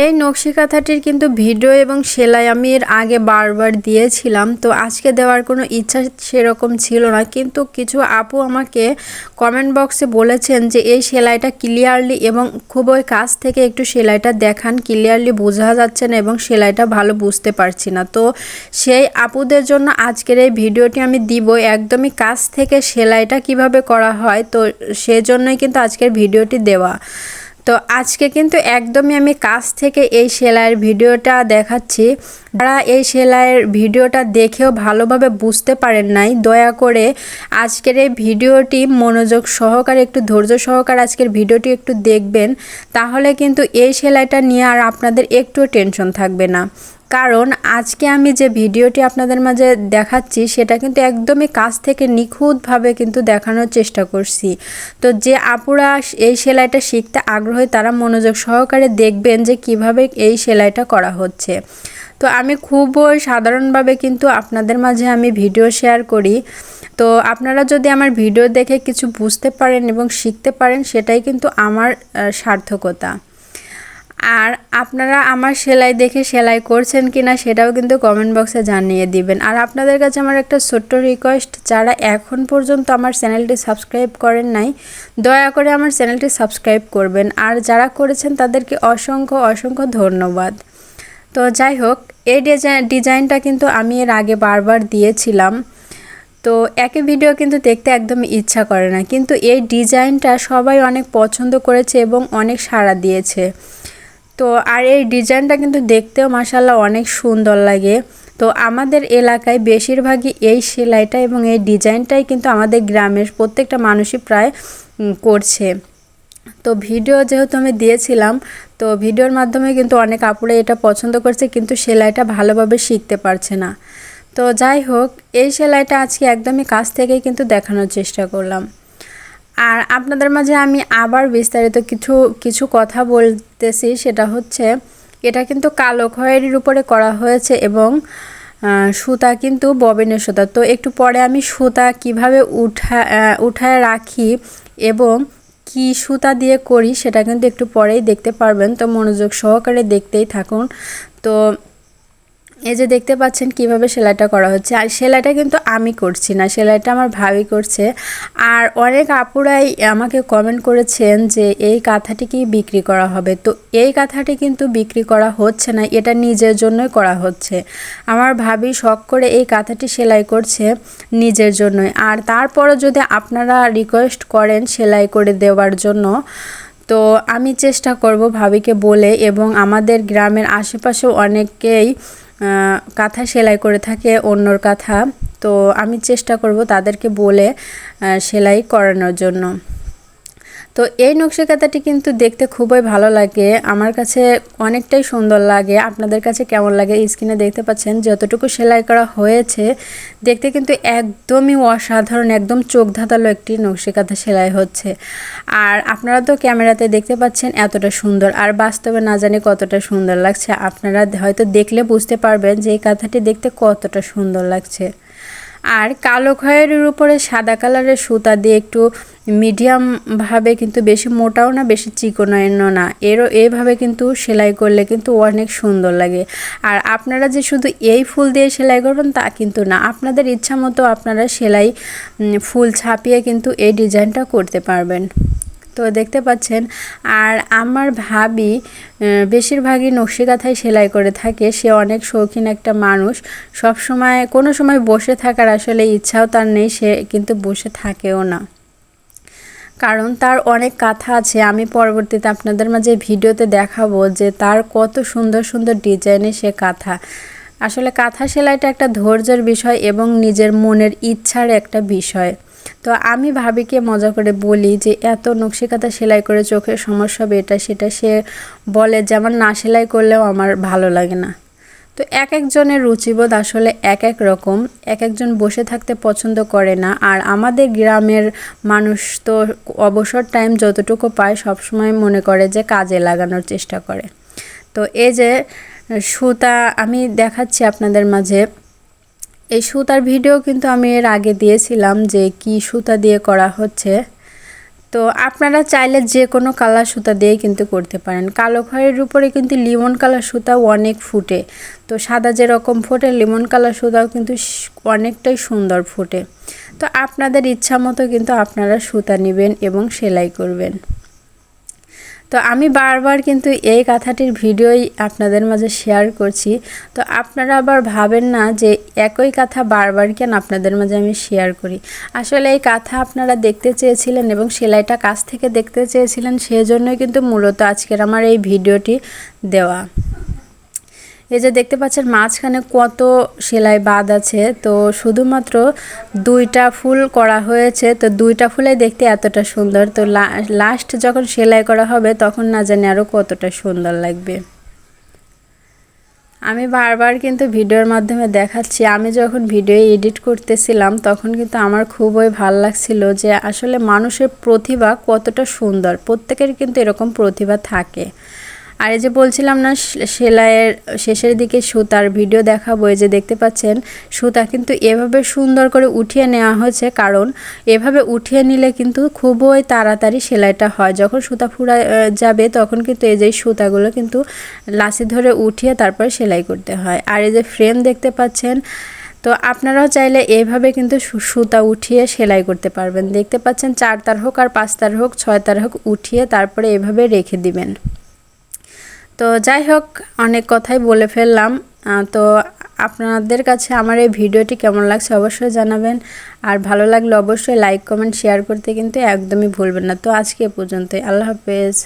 এই নকশি কাঁথাটির কিন্তু ভিডিও এবং সেলাই আমি এর আগে বারবার দিয়েছিলাম। তো আজকে দেওয়ার কোনো ইচ্ছা সেরকম ছিল না। কিন্তু কিছু আপু আমাকে কমেন্ট বক্সে বলেছেন যে, এই সেলাইটা ক্লিয়ারলি এবং খুবই কাছ থেকে একটু সেলাইটা দেখান। ক্লিয়ারলি বোঝা যাচ্ছে না এবং সেলাইটা ভালো বুঝতে পারছি না। তো সেই আপুদের জন্য আজকের এই ভিডিওটি আমি দিব। একদমই কাছ থেকে সেলাইটা কীভাবে করা হয়? তো সেজন্যই কিন্তু আজকের ভিডিওটি দেওয়া। তো আজকে কিন্তু একদমই আমি কাছ থেকে এই সেলাইয়ের ভিডিওটা দেখাচ্ছি। যারা এই সেলাইয়ের ভিডিওটা দেখেও ভালোভাবে বুঝতে পারেন নাই, দয়া করে আজকের এই ভিডিওটি মনোযোগ সহকারে, একটু ধৈর্য সহকারে আজকের ভিডিওটি একটু দেখবেন। তাহলে কিন্তু এই সেলাইটা নিয়ে আর আপনাদের একটু টেনশন থাকবে না। কারণ আজকে আমি যে ভিডিওটি আপনাদের মাঝে দেখাচ্ছি, সেটা কিন্তু একদমই কাছ থেকে নিখুঁতভাবে কিন্তু দেখানোর চেষ্টা করছি। তো যে আপুরা এই সেলাইটা শিখতে আগ্রহী, তারা মনোযোগ সহকারে দেখবেন যে কীভাবে এই সেলাইটা করা হচ্ছে। তো আমি খুবই সাধারণভাবে কিন্তু আপনাদের মাঝে আমি ভিডিও শেয়ার করি। তো আপনারা যদি আমার ভিডিও দেখে কিছু বুঝতে পারেন এবং শিখতে পারেন, সেটাই কিন্তু আমার সার্থকতা। আর আপনারা আমার সেলাই দেখে সেলাই করছেন কি না সেটাও কিন্তু কমেন্ট বক্সে জানিয়ে দিবেন। আর আপনাদের কাছে আমার একটা ছোট্ট রিকোয়েস্ট যারা এখন পর্যন্ত আমার চ্যানেলটি সাবস্ক্রাইব করেন নাই, দয়া করে আমার চ্যানেলটি সাবস্ক্রাইব করবেন। আর যারা করেছেন তাদেরকে অসংখ্য অসংখ্য ধন্যবাদ। তো যাই হোক, এই ডিজাইন ডিজাইনটা কিন্তু আমি এর আগে বারবার দিয়েছিলাম। তো একই ভিডিও কিন্তু দেখতে একদম ইচ্ছা করে না। কিন্তু এই ডিজাইনটা সবাই অনেক পছন্দ করেছে এবং অনেক সাড়া দিয়েছে। তো আর এই ডিজাইনটা কিন্তু দেখতেও মাসাল্লাহ অনেক সুন্দর লাগে। তো আমাদের এলাকায় বেশিরভাগই এই সেলাইটা এবং এই ডিজাইনটাই কিন্তু আমাদের গ্রামের প্রত্যেকটা মানুষই প্রায় করছে। তো ভিডিও যেহেতু আমি দিয়েছিলাম, তো ভিডিওর মাধ্যমে কিন্তু অনেক আপুরে এটা পছন্দ করছে কিন্তু সেলাইটা ভালোভাবে শিখতে পারছে না। তো যাই হোক, এই সেলাইটা আজকে একদমই কাছ থেকেই কিন্তু দেখানোর চেষ্টা করলাম। আর আপনাদের মাঝে আমি আবার বিস্তারিত কিছু কিছু কথা বলতেছি। সেটা হচ্ছে, এটা কিন্তু কালো খয়েরির উপরে করা হয়েছে এবং সুতা কিন্তু ববিনের সুতা। তো একটু পরে আমি সুতা কীভাবে উঠা উঠায় রাখি এবং কি সুতা দিয়ে করি সেটা কিন্তু একটু পরেই দেখতে পারবেন। তো মনোযোগ সহকারে দেখতেই থাকুন। তো এই যে দেখতে পাচ্ছেন কীভাবে সেলাইটা করা হচ্ছে। আর সেলাইটা কিন্তু আমি করছি না, সেলাইটা আমার ভাবি করছে। আর অনেক আপুরাই আমাকে কমেন্ট করেছেন যে, এই কাঁথাটি কি বিক্রি করা হবে? তো এই কাঁথাটি কিন্তু বিক্রি করা হচ্ছে না, এটা নিজের জন্যই করা হচ্ছে। আমার ভাবি শখ করে এই কাঁথাটি সেলাই করছে নিজের জন্যই। আর তারপরও যদি আপনারা রিকোয়েস্ট করেন সেলাই করে দেওয়ার জন্য, তো আমি চেষ্টা করব ভাবিকে বলে। এবং আমাদের গ্রামের আশেপাশেও অনেকেই কাঁথা সেলাই করে থাকে অন্যর কাঁথা। তো আমি চেষ্টা করব তাদেরকে বলে সেলাই করানোর জন্য। তো এই নকশি কাঁথাটি কিন্তু দেখতে খুবই ভালো লাগে। আমার কাছে অনেকটাই সুন্দর লাগে। আপনাদের কাছে কেমন লাগে স্ক্রিনে দেখতে পাচ্ছেন যতটুকু সেলাই করা হয়েছে। দেখতে কিন্তু একদমই অসাধারণ, একদম চোখ ধাঁধালো একটি নকশি কাঁথা সেলাই হচ্ছে। আর আপনারা তো ক্যামেরাতে দেখতে পাচ্ছেন এতটা সুন্দর। আর বাস্তবে না জানি কতটা সুন্দর লাগছে। আপনারা হয়তো দেখলে বুঝতে পারবেন যে এই কাঁথাটি দেখতে কতটা সুন্দর লাগছে। আর কালো খয়ের উপরে সাদা কালারের সুতা দিয়ে একটু মিডিয়ামভাবে কিন্তু বেশি মোটাও না, বেশি চিকনায়ও না। এরও এভাবে কিন্তু সেলাই করলে কিন্তু অনেক সুন্দর লাগে। আর আপনারা যে শুধু এই ফুল দিয়ে সেলাই করবেন তা কিন্তু না, আপনাদের ইচ্ছা মতো আপনারা সেলাই ফুল ছাপিয়ে কিন্তু এই ডিজাইনটা করতে পারবেন। তো দেখতে পাচ্ছেন, আর আমার ভাবি বেশিরভাগই নকশিকাথায় সেলাই করে থাকে। সে অনেক শৌখিন একটা মানুষ। সব সময়, কোনো সময় বসে থাকার আসলে ইচ্ছাও তার নেই, সে কিন্তু বসে থাকেও না। কারণ তার অনেক কাঁথা আছে। আমি পরবর্তীতে আপনাদের মাঝে ভিডিওতে দেখাবো যে তার কত সুন্দর সুন্দর ডিজাইনে সে কাঁথা। আসলে কাঁথা সেলাইটা একটা ধৈর্যের বিষয় এবং নিজের মনের ইচ্ছার একটা বিষয়। তো আমি ভাবিকে মজা করে বলি যে, এত নকশিকাতা সেলাই করে চোখের সমস্যা হবে এটা সেটা সে বলে যে, আমার না সেলাই করলেও আমার ভালো লাগে না। তো এক একজনের রুচিবোধ আসলে এক এক রকম। এক একজন বসে থাকতে পছন্দ করে না। আর আমাদের গ্রামের মানুষ তো অবসর টাইম যতটুকু পায়, সবসময় মনে করে যে, কাজে লাগানোর চেষ্টা করে। তো এই যে, সুতা, আমি দেখাচ্ছি আপনাদের মাঝে। এই সুতার ভিডিও কিন্তু আমি এর আগে দিয়েছিলাম যে কি সুতা দিয়ে করা হচ্ছে। তো আপনারা চাইলে যে কোনো কালার সুতা দিয়েই কিন্তু করতে পারেন। কালো খয়ের উপরে কিন্তু লিমন কালার সুতাও অনেক ফুটে। তো সাদা যেরকম ফোটে, লিমন কালার সুতাও কিন্তু অনেকটাই সুন্দর ফোটে। তো আপনাদের ইচ্ছা মতো কিন্তু আপনারা সুতা নেবেন এবং সেলাই করবেন। তো আমি বারবার কিন্তু এই কাঁথাটির ভিডিওই আপনাদের মাঝে শেয়ার করছি। তো আপনারা আবার ভাবেন না যে একই কথা বারবার কেন আপনাদের মাঝে আমি শেয়ার করি? আসলে এই কথা আপনারা দেখতে চেয়েছিলেন এবং সেলাইটা কাছ থেকে দেখতে চেয়েছিলেন, সেজন্যই কিন্তু মূলত আজকের আমার এই ভিডিওটি দেওয়া। এই যে দেখতে পাচ্ছেন মাঝখানে কত সেলাই বাদ আছে, তো শুধুমাত্র দুইটা ফুল করা হয়েছে, তো দুইটা ফুলে দেখতে এতটা সুন্দর, তো লাস্ট যখন সেলাই করা হবে তখন না জানি আরও কতটা সুন্দর লাগবে। আমি বারবার কিন্তু ভিডিওর মাধ্যমে দেখাচ্ছি, আমি যখন ভিডিও এডিট করতেছিলাম তখন কিন্তু আমার খুবই ভালো লাগছিল যে আসলে মানুষের প্রতিভা কতটা সুন্দর, প্রত্যেকের কিন্তু এরকম প্রতিভা থাকে। আর এই যে বলছিলাম না সেলাইয়ের শেষের দিকে সুতার ভিডিও দেখাবো, এই যে দেখতে পাচ্ছেন, সুতা কিন্তু এভাবে সুন্দর করে উঠিয়ে নেওয়া হয়েছে, কারণ এভাবে উঠিয়ে নিলে কিন্তু খুবই তাড়াতাড়ি সেলাইটা হয়। যখন সুতা ফুরা যাবে, তখন কিন্তু এই যে সুতাগুলো কিন্তু লাসি ধরে উঠিয়ে তারপর সেলাই করতে হয়। আর এই যে ফ্রেম দেখতে পাচ্ছেন, তো আপনারাও চাইলে এইভাবে কিন্তু সুতা উঠিয়ে সেলাই করতে পারবেন। দেখতে পাচ্ছেন, চার তার হোক আর পাঁচ তার হোক, ছয় তার হোক, উঠিয়ে তারপরে এভাবে রেখে দিবেন। তো যাই হোক, অনেক কথাই বলে ফেললাম। তো আপনাদের কাছে আমার এই ভিডিওটি কেমন লাগছে অবশ্যই জানাবেন। আর ভালো লাগলে অবশ্যই লাইক কমেন্ট শেয়ার করতে কিন্তু একদমই ভুলবেন না। তো আজকে পর্যন্ত আল্লাহ হাফেজ।